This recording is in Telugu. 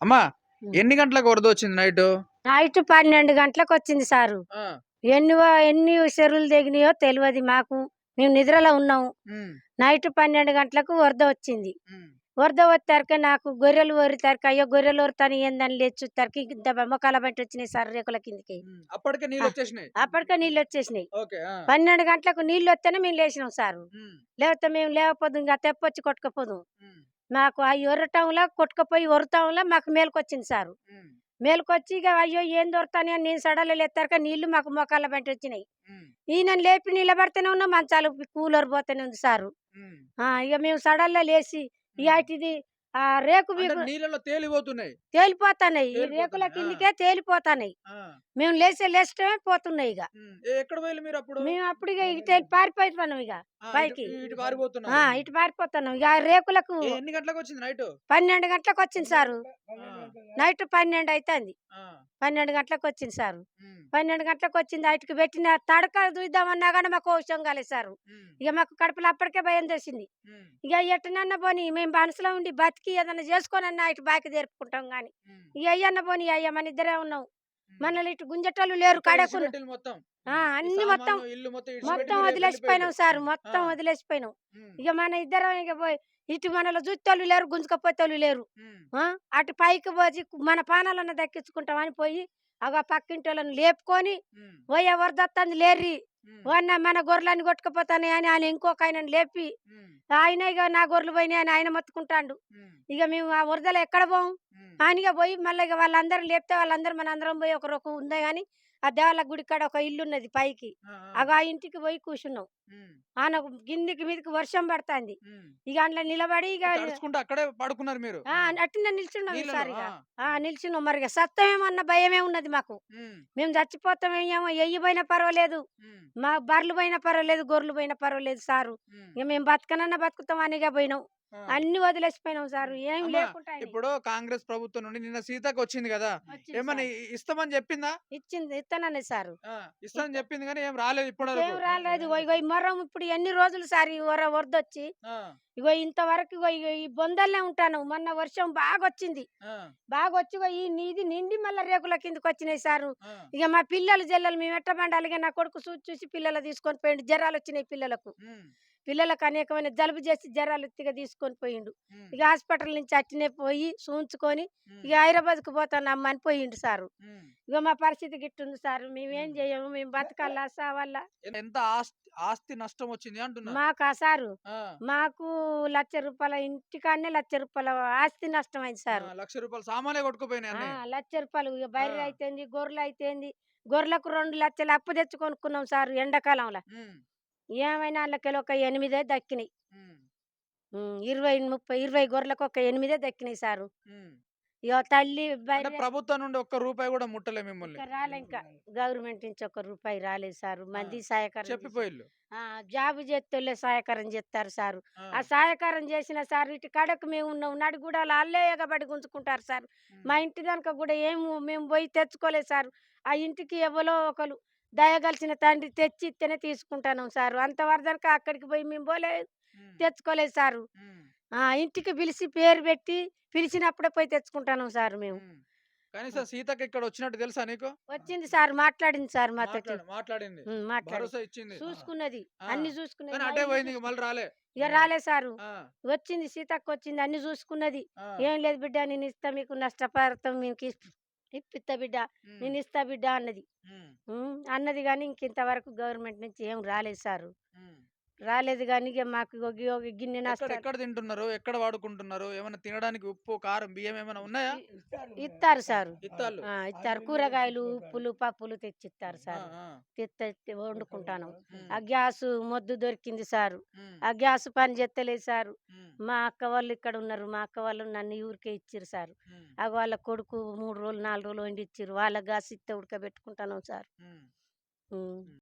అమ్మా ఎన్ని గంటలకు వరద వచ్చింది నైట్? నైట్ పన్నెండు గంటలకు వచ్చింది సారు. ఎన్ని ఎన్ని చెరువులు దిగినాయో తెలియదు మాకు. మేము నిద్రలో ఉన్నాము నైట్ పన్నెండు గంటలకు వరద వచ్చింది. వరద వచ్చేసరికి నాకు గొర్రెలు వరితారికి అయ్యో గొర్రెలు వరుతాను ఏందని లేచి చూస్తారు ఇంత మొక్కల బట్టి వచ్చినాయి సార్ రేకుల కిందకి. అప్పటికే నీళ్ళు వచ్చేసినాయి? అప్పటికే నీళ్ళు వచ్చేసినాయి. పన్నెండు గంటలకు నీళ్ళు వస్తేనే మేము లేచినాం సారు. లేకపోతే మేము లేకపోదు ఇంకా తెప్పొచ్చి కొట్టుకపోదు. మాకు ఆ ఎర్రటంలో కొట్టుకుపోయి ఒరటంలో మాకు మేలుకొచ్చింది సారు. మేలుకొచ్చి ఇక అయ్యో ఏం దొరుకుతాని అని నేను సడలు ఎత్తారుక నీళ్ళు మాకు మొక్కల బట్టి వచ్చినాయి. ఈయన లేపి నిలబడితేనే ఉన్నా మంచాలు కూలర్ పోతేనే ఉంది సారు. ఆ, ఇక మేము సడల్లో లేచి ఇక ఇది ఆ రేకు నీళ్ళలో తేలిపోతున్నాయి. తేలిపోతాన్నాయి. ఈ రేకుల. కిందికే తేలిపోతాన్నాయి. మేము లేచే లేచటమే పోతున్నాయి ఇక ఎక్కడ పోయి మీరు అప్పుడు? మేము అప్పుడు ఇక ఇటు పారిపోతున్నాం ఇక పైకి. ఇటు- పారిపోతున్నాం ఇక రేకులకు ఏ, ఎన్ని గంటలకు వచ్చింది నైట్? పన్నెండు గంటలకు వచ్చింది సారు నైట్ పన్నెండు అవుతుంది పన్నెండు గంటలకు వచ్చింది సారు పన్నెండు గంటలకు వచ్చింది వాటికి పెట్టిన తడక చూద్దామన్నా కానీ మాకు ఔషధం కాలేదు సారు. ఇక మాకు కడుపులో అప్పటికే భయం చేసింది ఇక ఎట్టనన్న పోని మేము మనసులో ఉండి బతికి ఏదన్నా చేసుకోనన్నా ఇటు బాకి జరుపుకుంటాం కానీ ఇక అయ్యన్న పోని అయ్యా మన ఇద్దరే ఉన్నాం. మనల్ని ఇటు గుంజటోళ్ళు లేరు కడకు మొత్తం. ఆ, ఈ అన్ని మొత్తం మొత్తం వదిలేసిపోయినాం. సార్ మొత్తం. వదిలేసిపోయినాం. ఇక మన ఇద్దరం ఇక పోయి ఇటు మనలో జుత్తోళ్ళు లేరు గుంజుకపోతేళ్ళు లేరు. అటు పైకి పోయి మన పానాలన్న దక్కించుకుంటామని పోయి అగ పక్కింటి వాళ్ళని లేపుకొని పోయి ఎవరు దత్తంది లేర్రి. వన్న మన గొర్రెలని కొట్టుకుపోతానే అని ఆయన ఇంకొక ఆయనను లేపి ఆయన ఇక నా గొర్రెలు పోయినాయి అని ఆయన మొత్తుకుంటాడు. ఇక మేము ఆ వరదలు ఎక్కడ పోం? ఆయనగా పోయి మళ్ళీ ఇక వాళ్ళందరూ లేపితే వాళ్ళందరూ మన అందరం పోయి ఒక రొక్క ఉందే కానీ ఆ దేవాల గుడి కాడ ఒక ఇల్లు ఉన్నది పైకి అగ ఆ ఇంటికి పోయి కూర్చున్నాం. ఆన కిందికి మీదకి వర్షం పడుతుంది. ఇక అందులో నిలబడి ఇక అక్కడే పడుకున్నారు మీరు. అట్టిన నిల్చున్నాం ఈసారి నిల్చున్నాం మరి ఇక సత్తమేమన్న భయమే ఉన్నది మాకు. మేము చచ్చిపోతామేమో ఎయ్యి పోయినా పర్వాలేదు. మా బర్రెలు పోయినా పర్వాలేదు గొర్రెలు పోయినా పర్వాలేదు సారు. ఇక మేము బతకనన్నా బతుకుతాం అనిగా పోయినాం. అన్ని వదిలేసిపోయినాం సారు. ఏం అమ్మా, లేకుండా అయినాయి. ఇప్పుడు కాంగ్రెస్ ప్రభుత్వం నుండి నిన్న సీతకు వచ్చింది కదా! వచ్చింది ఏమని సారు. ఇస్తామని చెప్పిందా? ఇచ్చింది ఇస్తానని సారు. ఆ, ఇస్తామని చెప్పింది కానీ ఏం రాలేదు ఇప్పటి ఏం రాలేదు. మొరం ఇప్పుడు ఎన్ని రోజులు సార్ ఈ వర వరదొచ్చి ఇగో ఇంతవరకు ఇగో ఈ బొందల్లే ఉంటాను. మొన్న వర్షం బాగా వచ్చింది బాగా వచ్చి ఇగో ఈ నీది నిండి మళ్ళీ రేకుల కిందకి వచ్చినాయి సారు ఇక మా పిల్లలు జల్లలు మేము ఎట్ట పండాలిగా నా కొడుకు చూసి చూసి పిల్లలు తీసుకొని పోయిండు. జ్వరాలు వచ్చినాయి పిల్లలకు పిల్లలకు అనేకమైన జలుబు చేసి జ్వరాలు ఎత్తిగా తీసుకొని పోయిండు. ఇక హాస్పిటల్ నుంచి అట్టినే పోయి చూంచుకొని ఇక హైదరాబాద్కి పోతాను అమ్మ అని పోయిండు సారు. ఇక మా పరిస్థితి గిట్టుంది సార్. మేమేం చేయము? మేము బతకాలా? సావాలా? ఎంత ఆస్తి నష్టం వచ్చింది అంటున్నా మాకు సారు? మాకు లక్ష రూపాయల ఇంటికాడనే లక్ష రూపాయల ఆస్తి నష్టం అయింది సార్. లక్ష రూపాయలు సామాన్లే అన్ని. లక్ష రూపాయలు ఆ. అయితేంది గొర్రెలు అయితేంది గొర్రెలకు రెండు లక్షలు అప్పు తెచ్చి కొనుక్కున్నాం సార్ ఎండాకాలంలో. ఏమైనా వాళ్ళకి ఒక ఎనిమిదే దక్కినాయి. ఇరవై ముప్పై ఇరవై గొర్రెలకు ఒక ఎనిమిదే దక్కినాయి సారు. ఇక తల్లి అంటే బర్రె ప్రభుత్వం నుండి ఒక్క రూపాయి కూడా ముట్టలే మిమ్మల్ని. ఇంకా రాలే ఇంకా గవర్నమెంట్ నుంచి ఒక రూపాయి రాలేదు సారు. మంది సహాయకారం చేసి- చెప్పిపోయిల్లు. ఆ, జాబు చేస్తోళ్ళే సహాయకారం చేస్తారు సారు. ఆ, ఆ సహాయకారం చేసిన సార్ ఇటు కడకు మేము ఉన్నాం. నడి కూడా అల్లే ఎగబడి గుంజుకుంటారు సార్. మా ఇంటి కనుక కూడా ఏం మేము పోయి తెచ్చుకోలేదు సార్. ఆ ఇంటికి ఎవరో ఒకరు దయగలిసిన తండ్రి తెచ్చి ఇస్తేనే తీసుకుంటాను సార్. అంతవరకు అక్కడికి పోయి మేము పోలేదు ఉమ్, తెచ్చుకోలేదు సారు. ఉమ్, ఇంటికి పిలిచి పేరు పెట్టి పిలిచినప్పుడే పోయి తెచ్చుకుంటాను సార్ మేము. కనీసం సీతకి ఇక్కడ వచ్చినట్టు తెలుసా నీకు? వచ్చింది సార్ మాట్లాడింది సార్ మాతో మాట్లాడు- మాట్లాడింది. మాట్లాడి. భరోసా ఇచ్చింది. చూసుకున్నది. అన్ని కానీ చూసుకున్నది అటే పోయింది మళ్ళీ రాలే. ఇక రాలే సారు. వచ్చింది సీతక్క వచ్చింది అన్ని చూసుకున్నది. ఏం లేదు బిడ్డ నేను ఇస్తా మీకు నష్టపడతాం మీకు ఇప్- ఇప్పిస్తా బిడ్డ నేను ఇస్తా బిడ్డ అన్నది. అన్నది కానీ ఇంకింతవరకు గవర్నమెంట్ నుంచి ఏం రాలేదు సారు. రాలేదు కానీ ఇక మాకు గిన్నె ఎక్కడ తింటున్నారు? ఎక్కడ వాడుకుంటున్నారు? ఏమైనా తినడానికి ఉప్పు కారం బియ్యం ఏమైనా ఉన్నాయా? ఇస్తారు సారు. ఇస్తారు కూరగాయలు ఉప్పులు పప్పులు తెచ్చి ఇస్తారు సార్. తెచ్చి వండుకుంటాను. ఆ గ్యాస్ మొద్దు దొరికింది సారు. ఆ గ్యాస్ పని చేస్తలేదు సారు. మా అక్క వాళ్ళు ఇక్కడ ఉన్నారు. మా అక్క వాళ్ళు నన్ను ఊరికే ఇచ్చిర్రు సార్. ఆ వాళ్ళ కొడుకు మూడు రోజులు నాలుగు రోజులు వండి ఇచ్చిర్రు వాళ్ళ గ్యాస్ ఇస్తే ఉడకబెట్టుకుంటాను సార్.